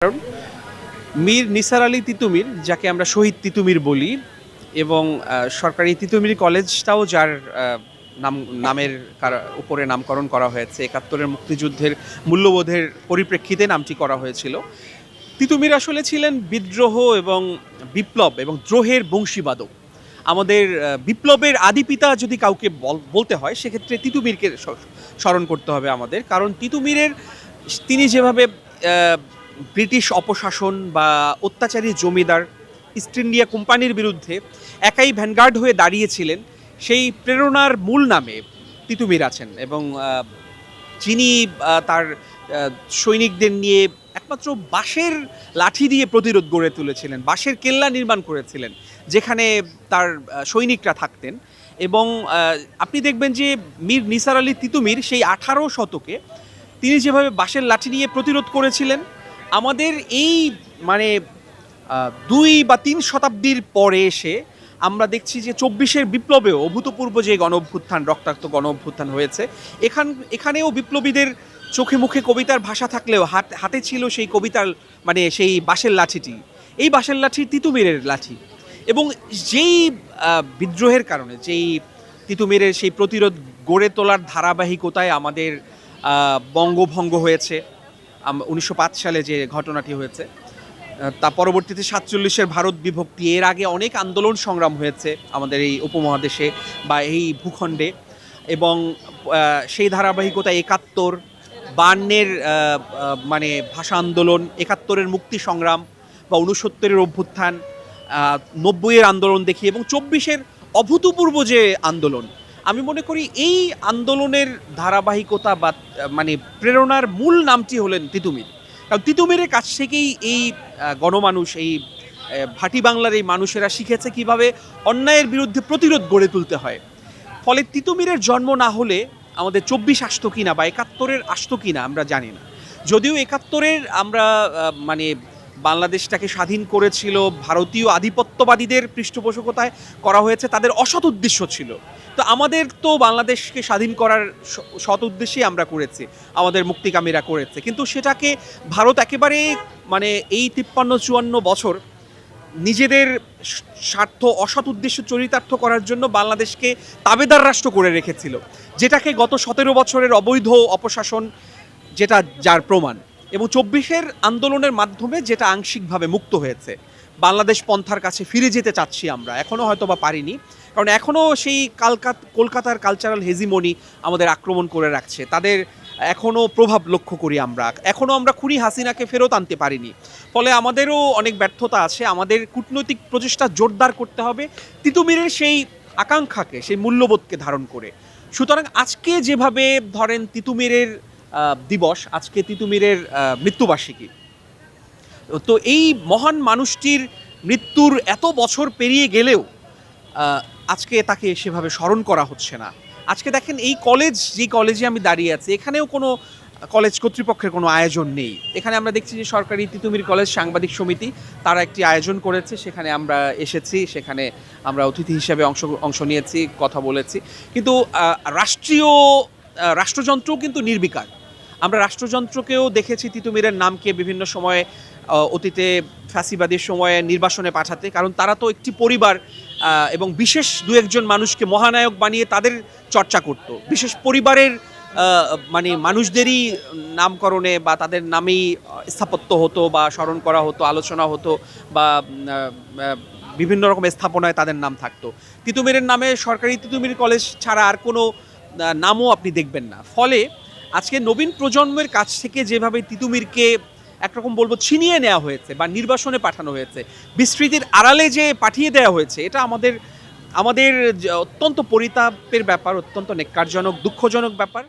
কারণ মীর নিসার আলী তিতুমির, যাকে আমরা শহীদ তিতুমির বলি, এবং সরকারি তিতুমির কলেজটাও যার নাম, নামের উপরে নামকরণ করা হয়েছে। একাত্তরের মুক্তিযুদ্ধের মূল্যবোধের পরিপ্রেক্ষিতে নামটি করা হয়েছিল। তিতুমির আসলে ছিলেন বিদ্রোহ এবং বিপ্লব এবং দ্রোহের বংশীবাদক। আমাদের বিপ্লবের আদি পিতা যদি কাউকে বল- বলতে হয়, সেক্ষেত্রে তিতুমিরকে স্মরণ করতে হবে আমাদের। কারণ তিতুমিরের, তিনি যেভাবে ব্রিটিশ অপশাসন বা অত্যাচারী জমিদার ইস্ট ইন্ডিয়া কোম্পানির বিরুদ্ধে একাই ভ্যানগার্ড হয়ে দাঁড়িয়েছিলেন, সেই প্রেরণার মূল নামে তিতুমির আছেন এবং যিনি তার সৈনিকদের নিয়ে একমাত্র বাঁশের লাঠি দিয়ে প্রতিরোধ গড়ে তুলেছিলেন, বাঁশের কেল্লা নির্মাণ করেছিলেন, যেখানে তার সৈনিকরা থাকতেন এবং আপনি দেখবেন যে মীর নিসার আলী তিতুমির সেই আঠারো শতকে তিনি যেভাবে বাঁশের লাঠি নিয়ে প্রতিরোধ করেছিলেন আমাদের এই মানে দুই বা তিন শতাব্দীর পরে এসে আমরা দেখছি যে চব্বিশের বিপ্লবেও অভূতপূর্ব যে গণ অভ্যুত্থান রক্তাক্ত গণ অভ্যুত্থান হয়েছে, এখান, এখানেও বিপ্লবীদের চোখে মুখে কবিতার ভাষা থাকলেও হাত, হাতে ছিল সেই কবিতার মানে সেই বাঁশের লাঠিটি। এই বাঁশের লাঠি তিতুমিরের লাঠি। এবং যেই বিদ্রোহের কারণে, যেই তিতুমিরের সেই প্রতিরোধ গড়ে তোলার ধারাবাহিকতায় আমাদের বঙ্গভঙ্গ হয়েছে উনিশশো পাঁচ সালে যে ঘটনাটি হয়েছে তা পরবর্তীতে সাতচল্লিশের ভারত বিভক্তি, এর আগে অনেক আন্দোলন সংগ্রাম হয়েছে আমাদের এই উপমহাদেশে বা এই ভূখণ্ডে এবং সেই ধারাবাহিকতা একাত্তর, বান্নের মানে ভাষা আন্দোলন, একাত্তরের মুক্তি সংগ্রাম বা উনসত্তরের অভ্যুত্থান নব্বইয়ের আন্দোলন দেখি এবং চব্বিশের অভূতপূর্ব যে আন্দোলন আমি মনে করি এই আন্দোলনের ধারাবাহিকতা বা মানে প্রেরণার মূল নামটি হলেন তিতুমির। কারণ তিতুমিরের কাছ থেকেই এই গণমানুষ, এই ভাটি বাংলার এই মানুষেরা শিখেছে কীভাবে অন্যায়ের বিরুদ্ধে প্রতিরোধ গড়ে তুলতে হয়। ফলে তিতুমিরের জন্ম না হলে আমাদের চব্বিশ আসতো কিনা বা একাত্তরের আসতো কিনা আমরা জানি না। যদিও একাত্তরের আমরা মানে বাংলাদেশটাকে স্বাধীন করেছিল ভারতীয় আধিপত্যবাদীদের পৃষ্ঠপোষকতায় করা হয়েছে, তাদের অসৎ উদ্দেশ্য ছিল। তো আমাদের তো বাংলাদেশকে স্বাধীন করার সৎ উদ্দেশ্যেই আমরা করেছি, আমাদের মুক্তিকামীরা করেছে। কিন্তু সেটাকে ভারত একেবারে মানে এই তিপ্পান্ন, চুয়ান্ন বছর নিজেদের স্বার্থ, অসৎ উদ্দেশ্য চরিতার্থ করার জন্য বাংলাদেশকে তাবেদার রাষ্ট্র করে রেখেছিল। যেটাকে গত সতেরো বছরের অবৈধ অপশাসন, যেটা যার প্রমাণ। এবং চব্বিশের আন্দোলনের মাধ্যমে যেটা আংশিকভাবে মুক্ত হয়েছে। বাংলাদেশ পন্থার কাছে ফিরে যেতে চাচ্ছি আমরা। এখনও হয়তো বা পারিনি। কারণ এখনও সেই কালকাত, কলকাতার কালচারাল হেজিমনি আমাদের আক্রমণ করে রাখছে। তাদের এখনও প্রভাব লক্ষ্য করি আমরা। এখনও আমরা খুনি হাসিনাকে ফেরত আনতে পারিনি। ফলে আমাদেরও অনেক ব্যর্থতা আছে। আমাদের কূটনৈতিক প্রচেষ্টা জোরদার করতে হবে তিতুমিরের সেই আকাঙ্ক্ষাকে, সেই মূল্যবোধকে ধারণ করে। সুতরাং আজকে যেভাবে ধরেন তিতুমিরের দিবস আজকে তিতুমিরের মৃত্যুবার্ষিকী। তো এই মহান মানুষটির মৃত্যুর এত বছর পেরিয়ে গেলেও আজকে তাকে সেভাবে স্মরণ করা হচ্ছে না। আজকে দেখেন এই কলেজ, যে কলেজে আমি দাঁড়িয়ে আছি, এখানেও কোনো কলেজ কর্তৃপক্ষের কোনো আয়োজন নেই। এখানে আমরা দেখছি যে সরকারি তিতুমির কলেজ সাংবাদিক সমিতি, তারা একটি আয়োজন করেছে, সেখানে আমরা এসেছি, সেখানে আমরা অতিথি হিসেবে অংশ অংশ নিয়েছি, কথা বলেছি। কিন্তু রাষ্ট্রীয় রাষ্ট্রযন্ত্রও কিন্তু নির্বিকার। আমরা রাষ্ট্রযন্ত্রকেও দেখেছি তিতুমিরের নামকে বিভিন্ন সময়ে অতীতে ফ্যাসিবাদীর সময়ে নির্বাসনে পাঠাতে। কারণ তারা তো একটি পরিবার এবং বিশেষ দু একজন মানুষকে মহানায়ক বানিয়ে তাদের চর্চা করত। বিশেষ পরিবারের মানে মানুষদেরই নামকরণে বা তাদের নামেই স্থাপত্য হতো বা স্মরণ করা হতো, আলোচনা হতো বা বিভিন্ন রকম স্থাপনায় তাদের নাম থাকতো। তিতুমিরের নামে সরকারি তিতুমির কলেজ ছাড়া আর কোনো নামও আপনি দেখবেন না। ফলে আজকে নবীন প্রজন্মের কাছ থেকে যেভাবে তিতুমিরকে একরকম বলব ছিনিয়ে নেওয়া হয়েছে বা নির্বাসনে পাঠানো হয়েছে, বিস্তৃতির আড়ালে যে পাঠিয়ে দেওয়া হয়েছে, এটা আমাদের আমাদের অত্যন্ত পরিতাপের ব্যাপার, অত্যন্ত নেককারজনক, দুঃখজনক ব্যাপার।